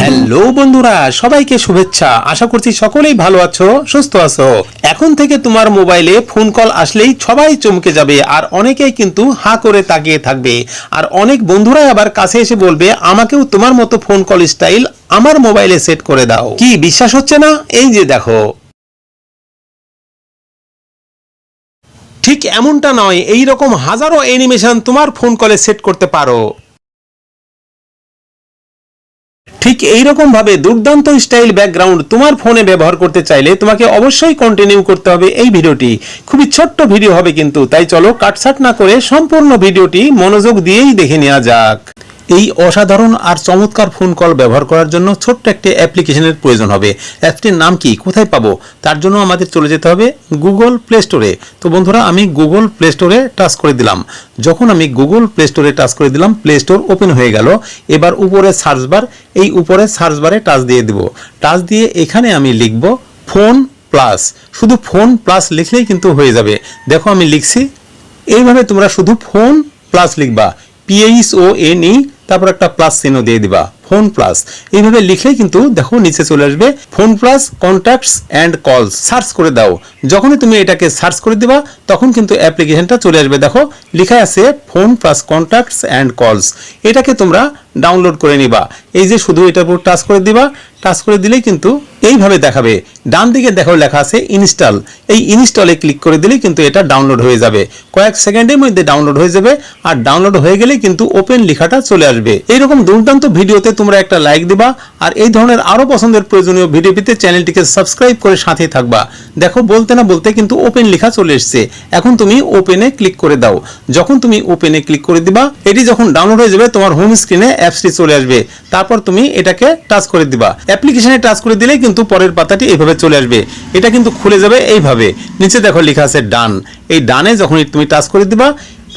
Hello বন্ধুরা, সবাইকে শুভেচ্ছা। আশা করছি সকলেই ভালো আছো, সুস্থ আছো। এখন থেকে তোমার মোবাইলে ফোন কল আসলেই সবাই চমকে যাবে আর অনেকেই কিন্তু হাঁ করে তাকিয়ে থাকবে। আর অনেক বন্ধুরাই আবার কাছে এসে বলবে, আমাকেও তোমার মতো ফোন কল স্টাইল আমার মোবাইলে সেট করে দাও। কি বিশ্বাস হচ্ছে না? এই যে দেখো। ঠিক এমনটা নয় এই রকম হাজারো অ্যানিমেশন তোমার ফোন কলে সেট করতে পারো। ঠিক এইরকম ভাবে দুর্দান্ত স্টাইল ব্যাকগ্রাউন্ড তোমার ফোনে ব্যবহার করতে চাইলে তোমাকে অবশ্যই কন্টিনিউ করতে হবে এই ভিডিওটি। খুবই ছোট্ট ভিডিও হবে কিন্তু, তাই চলো কাটসাট না করে সম্পূর্ণ ভিডিওটি মনোযোগ দিয়েই দেখে নেওয়া যাক। এই অসাধারণ আর চমৎকার ফোন কল ব্যবহার করার জন্য ছোট্ট একটি অ্যাপ্লিকেশনের প্রয়োজন হবে। অ্যাপটির নাম কি? কোথায় পাবো? তার জন্য আমাদের চলে যেতে হবে গুগল প্লে স্টোরে তো বন্ধুরা, আমি গুগল প্লে স্টোরে টাচ করে দিলাম। যখন আমি গুগল প্লে স্টোরে টাচ করে দিলাম প্লে স্টোর ওপেন হয়ে গেল। এবার উপরে সার্চ বার এই উপরে সার্চ বারে টাচ দিয়ে দিব। টাচ দিয়ে এখানে আমি লিখব ফোন প্লাস শুধু ফোন প্লাস লিখলেই কিন্তু হয়ে যাবে। দেখো, আমি লিখছি। এইভাবে তোমরা শুধু ফোন প্লাস লিখবা। পিএইচ ও এন ই তারপর একটা প্লাস চিহ্ন দিয়ে দিবা। Phone plus. এইভাবে লিখলেই কিন্তু দেখো নিচে চলে আসবে, phone plus contacts and calls search করে দাও। যখনই তুমি এটাকে সার্চ করে দিবা, তখন কিন্তু অ্যাপ্লিকেশনটা চলে আসবে। দেখো, লেখা আছে ফোন প্লাস কন্ট্যাক্টস অ্যান্ড কলস এটাকে তোমরা ডাউনলোড করে নিবা। এই যে শুধু এটার উপর টাচ করে দিবা টাচ করে দিলেই কিন্তু এইভাবে দেখাবে। ডান দিকে দেখো লেখা আছে ইনস্টল এই ইনস্টলে ক্লিক করে দিলেই কিন্তু এটা ডাউনলোড হয়ে যাবে। কয়েক সেকেন্ডের মধ্যে ডাউনলোড হয়ে যাবে। আর ডাউনলোড হয়ে গেলেই কিন্তু ওপেন লেখাটা চলে আসবে। এইরকম দুর্দান্ত ভিডিওতে তোমরা একটা লাইক দিবা, আর এই ধরনের আরও পছন্দের প্রয়োজনীয় ভিডিও পেতে চ্যানেলটিকে সাবস্ক্রাইব করে সাথে থাকবা। দেখো, বলতে না বলতে কিন্তু ওপেন লেখা চলে এসছে। এখন তুমি ওপেনে ক্লিক করে দাও। যখন তুমি ওপেনে ক্লিক করে দিবা, এটি যখন ডাউনলোড হয়ে যাবে, তোমার হোম স্ক্রিনে অ্যাপসটি চলে আসবে। তারপর তুমি এটাকে টাচ করে দিবা। অ্যাপ্লিকেশনে টাচ করে দিলেই কিন্তু পরের পাতাটি এইভাবে চলে আসবে। এটা কিন্তু খুলে যাবে এইভাবে। নিচে দেখো লেখা আছে ডান এই ডানে যখন তুমি টাচ করে দিবা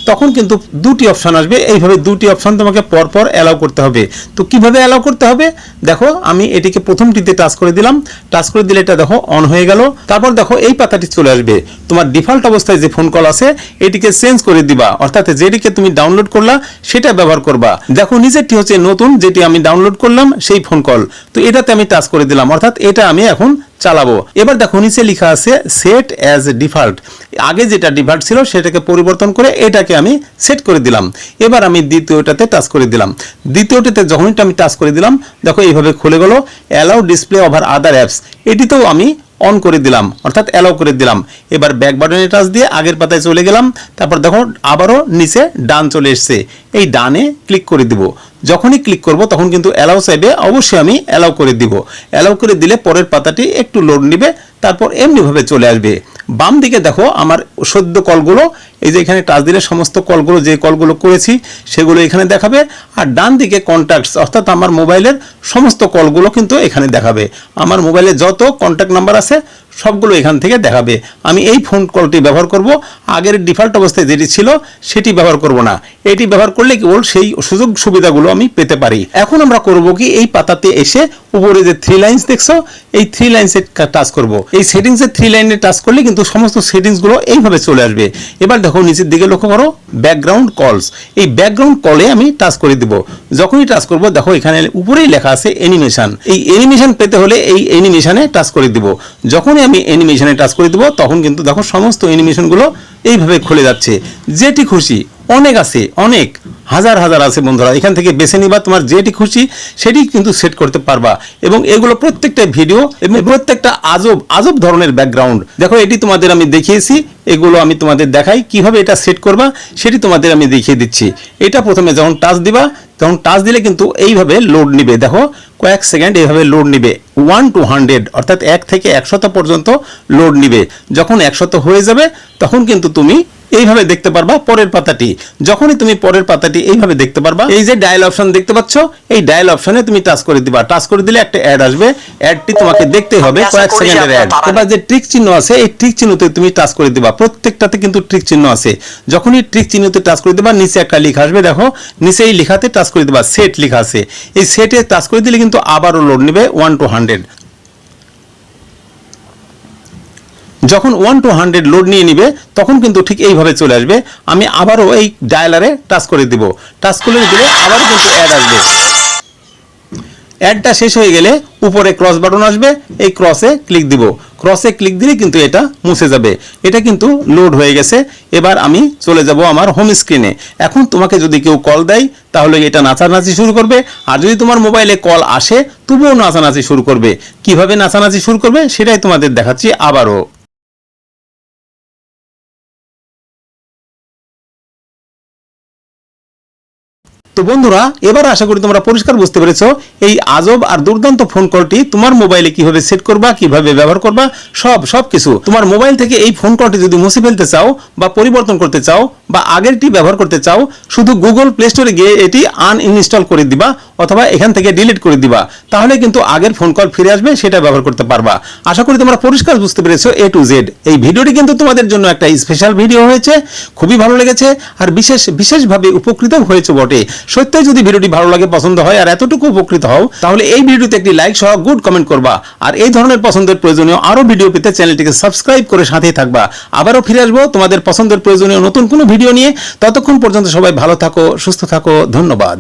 তখন কিন্তু দুটি অপশন আসবে। এইভাবে দুটি অপশন তোমাকে পরপর অ্যালাউ করতে হবে। তো কীভাবে অ্যালাউ করতে হবে? দেখো, আমি এটিকে প্রথমটিতে টাচ করে দিলাম। টাচ করে দিলে এটা দেখো অন হয়ে গেল। তারপর দেখো, এই পাতাটি চলে আসবে। তোমার ডিফল্ট অবস্থায় যে ফোন কল আছে, এটিকে চেঞ্জ করে দিবা। অর্থাৎ যেটিকে তুমি ডাউনলোড করলা, সেটা ব্যবহার করবা। দেখো, নিজেরটি হচ্ছে নতুন, যেটি আমি ডাউনলোড করলাম, সেই ফোন কল তো এটাতে আমি টাচ করে দিলাম। অর্থাৎ এটা আমি এখন চালাবো। এবার দেখো, নিচে লেখা আছে সেট অ্যাজ ডিফল্ট আগে যেটা ডিফল্ট ছিল, সেটাকে পরিবর্তন করে এটাকে আমি সেট করে দিলাম। এবার আমি দ্বিতীয়টাতে টাচ করে দিলাম। দ্বিতীয়টিতে যখনই আমি টাচ করে দিলাম, দেখো এইভাবে খুলে গেল। Allow display over other apps এটিতেও আমি অন করে দিলাম, অর্থাৎ অ্যালাউ করে দিলাম। এবার ব্যাক বাটনে টাচ দিয়ে আগের পাতায় চলে গেলাম, তারপর দেখো আবারও নিচে ডান চলে এসছে। এই ডানে ক্লিক করে দিব। যখনই ক্লিক করব, তখন কিন্তু অ্যালাউ সাইডে অবশ্যই আমি অ্যালাউ করে দিব। অ্যালাউ করে দিলে পরের পাতাটি একটু লোড নিবে, তারপর এমনিভাবে চলে আসবে। বাম দিকে দেখো আমার সদ্য কলগুলো, এই যে এখানে টাচ দিলে সমস্ত কলগুলো, যে কলগুলো করেছি, সেগুলো এখানে দেখাবে। আর ডান দিকে কন্ট্যাক্টস অর্থাৎ আমার মোবাইলের সমস্ত কলগুলো কিন্তু এখানে দেখাবে। আমার মোবাইলে যত কন্ট্যাক্ট নাম্বার আছে সবগুলো এখান থেকে দেখাবে। আমি এই ফোন কলটি ব্যবহার করব। আগের ডিফল্ট অবস্থায় যেটি ছিল, সেটি ব্যবহার করব না। এটি ব্যবহার করলে কেবল সেই সুযোগ সুবিধাগুলো আমি পেতে পারি। এখন আমরা করব কি, এই পাতাতে এসে উপরে যে থ্রি লাইন্স দেখছ, এই থ্রি লাইন্সে টাচ করব। এই সেটিংসের থ্রি লাইনে টাচ করলে কিন্তু সমস্ত সেটিংসগুলো এইভাবে চলে আসবে। এবার দেখো নিচের দিকে লক্ষ্য করো ব্যাকগ্রাউন্ড কলস এই ব্যাকগ্রাউন্ড কলে আমি টাচ করে দিব। যখনই টাচ করব, দেখো এখানে উপরেই লেখা আছে অ্যানিমেশন এই অ্যানিমেশন পেতে হলে এই অ্যানিমেশনে টাচ করে দিব। যখনই আমি অ্যানিমেশনে টাচ করে দিব, তখন কিন্তু দেখো সমস্ত অ্যানিমেশনগুলো এইভাবে খুলে যাচ্ছে। যেটি খুশি, অনেক আছে, অনেক, হাজার হাজার আছে বন্ধুরা, এখান থেকে বেছে নিবা, তোমার যেটি খুশি, সেটি কিন্তু সেট করতে পারবা। এবং এগুলো প্রত্যেকটা ভিডিও এবং প্রত্যেকটা আজব আজব ধরনের ব্যাকগ্রাউন্ড দেখো, এটি তোমাদের আমি দেখিয়েছি, এগুলো আমি তোমাদের দেখাই, কীভাবে এটা সেট করবা, সেটি তোমাদের আমি দেখিয়ে দিচ্ছি। এটা প্রথমে যখন টাচ দিবা, তখন টাচ দিলে কিন্তু এইভাবে লোড নিবে। দেখো, কয়েক সেকেন্ড এইভাবে লোড নিবে। ওয়ান টু হান্ড্রেড অর্থাৎ এক থেকে একশত পর্যন্ত লোড নিবে। যখন একশত হয়ে যাবে তখন কিন্তু তুমি এইভাবে দেখতে পারবা পরের পাতাটি। যখনই তুমি পরের পাতাটি এইভাবে দেখতে পারবা এই যে ডায়াল অপশন দেখতে পাচ্ছ এই ডায়াল অপশনে তুমি টাচ করে দিবা। টাচ করে দিলে একটা অ্যাড আসবে। অ্যাডটি তোমাকে দেখতে হবে কয়েক সেকেন্ডের অ্যাড এবার যে ট্রিক চিহ্ন আছে এই ট্রিক চিহ্নতে তুমি টাচ করে দিবা। প্রত্যেকটাতে কিন্তু ট্রিক চিহ্ন আছে। যখনই ট্রিক চিহ্নতে টাচ করে দিবা নিচে একটা লেখা আসবে দেখো নিচে এই লেখাতে টাচ করে দিবা। সেট লেখা আছে। এই সেটে টাচ করে দিলে কিন্তু আবারও লোড নেবে ওয়ান টু হান্ড্রেড যখন ওয়ান টু হান্ড্রেড লোড নিয়ে নিবে, তখন কিন্তু ঠিক এইভাবে চলে আসবে। আমি আবারও এই ডায়ালারে টাচ করে দিব। টাচ করে দিলে আবারও কিন্তু অ্যাড আসবে। অ্যাডটা শেষ হয়ে গেলে উপরে ক্রস বাটন আসবে, এই ক্রসে ক্লিক দিব। ক্রসে ক্লিক দিলে কিন্তু এটা মুছে যাবে। এটা কিন্তু লোড হয়ে গেছে। এবার আমি চলে যাব আমার হোম স্ক্রিনে এখন তোমাকে যদি কেউ কল দেয়, তাহলে এটা নাচানাচি শুরু করবে। আর যদি তোমার মোবাইলে কল আসে, তবুও নাচানাচি শুরু করবে। কীভাবে নাচানাচি শুরু করবে, সেটাই তোমাদের দেখাচ্ছি আবারও। তো বন্ধুরা, এবার আশা করি তোমরা পরিষ্কার বুঝতে পেরেছ, এই আজব আর দুর্দান্ত ফোন কলটি তোমার মোবাইলে কীভাবে সেট করবা, কীভাবে ব্যবহার করবা, সব সব কিছু তোমার মোবাইল থেকে এই ফোন কলটি যদি মুছে ফেলতে চাও বা পরিবর্তন করতে চাও বা আগেরটি ব্যবহার করতে চাও, শুধু গুগল প্লে স্টোরে গিয়ে এটি আনইনস্টল করে দিবা অথবা এখান থেকে ডিলিট করে দিবা। তাহলে কিন্তু আগের ফোন কল ফিরে আসবে, সেটা ব্যবহার করতে পারবা। আশা করি তোমরা পরিষ্কার বুঝতে পেরেছ এ টু জেড এই ভিডিওটি কিন্তু তোমাদের জন্য একটা স্পেশাল ভিডিও হয়েছে, খুবই ভালো লেগেছে আর বিশেষ, বিশেষভাবে উপকৃত হয়েছে বটে। সত্যি যদি ভিডিওটি ভালো লাগে, পছন্দ হয় আর এতটুকু উপকৃত হও, তাহলে এই ভিডিওতে একটি লাইক সহ গুড কমেন্ট করবা। আর এই ধরনের পছন্দের প্রয়োজনীয় আরও ভিডিও পেতে চ্যানেলটিকে সাবস্ক্রাইব করে সাথেই থাকবা। আবারও ফিরে আসব তোমাদের পছন্দের প্রয়োজনীয় নতুন কোনো ভিডিও নিয়ে ততক্ষণ পর্যন্ত সবাই ভালো থাকো সুস্থ থাকো ধন্যবাদ।